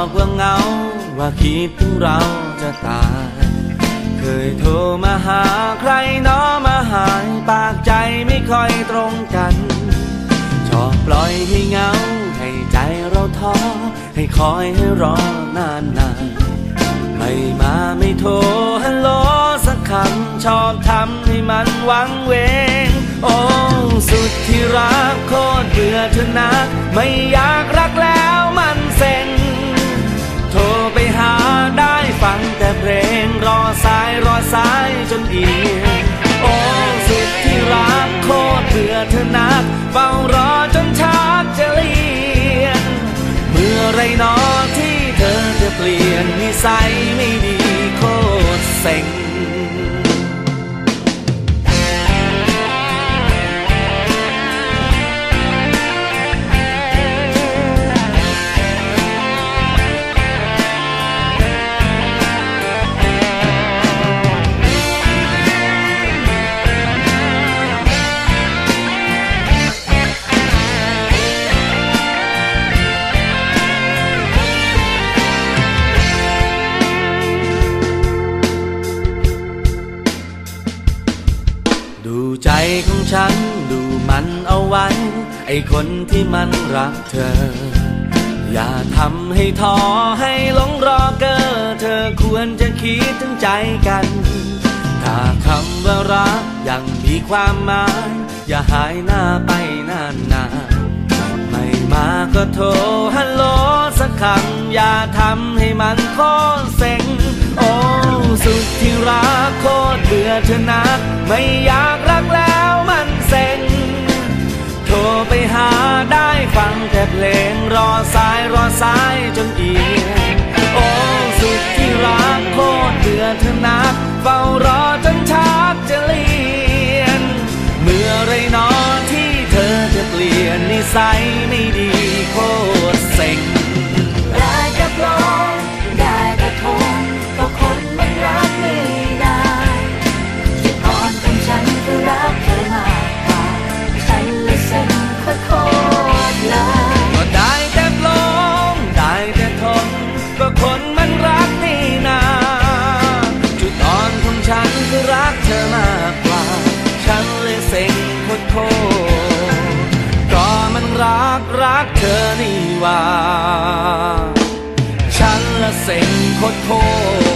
บอกว่าเหงา ว่าคิดถึงเราจะตาย เคยโทรมาหาใครน้อมาหายปากใจไม่ค่อยตรงกัน ชอบปล่อยให้เหงา ให้ใจเราท้อ ให้คอยให้รอนานนานไม่มาไม่โทรฮัลโหลสักคำชอบทำให้มันหวังเวงโอ้สุดที่รักโคตรเบื่อเธอนัก ไม่อยากรักแล้ว ลี่ยนนิสัยไม่ดี ดูใจของฉันดูมันเอาไว้ ไอคนที่มันรักเธอ อย่าทำให้ท้อให้หลงรอเกอเธอควรจะคิดถึงใจกัน ถ้าคำว่ารักยังมีความหมาย อย่าหายหน้าไปนานนานๆไม่มาก็โทรฮัลโหลสักคำอย่าทำให้มันโคตรเซ็ง เบื่อเธอนัก ไม่อยากรักแล้วมันเซ็ง โทรไปหาได้ฟังแต่เพลงรอสายรอสายจนเอียงโอ้สุดที่รักโคตรเบื่อเธอนัก เฝ้ารอจนชักจะเลียน เมื่อไรนอที่เธอจะเปลี่ยนนิสัย ธอมากกว่า ฉันเลยเซ็งโคตรโคตรก็มันรักรักเธอนี่ว่า ฉันละเซ็งโคตรโคตร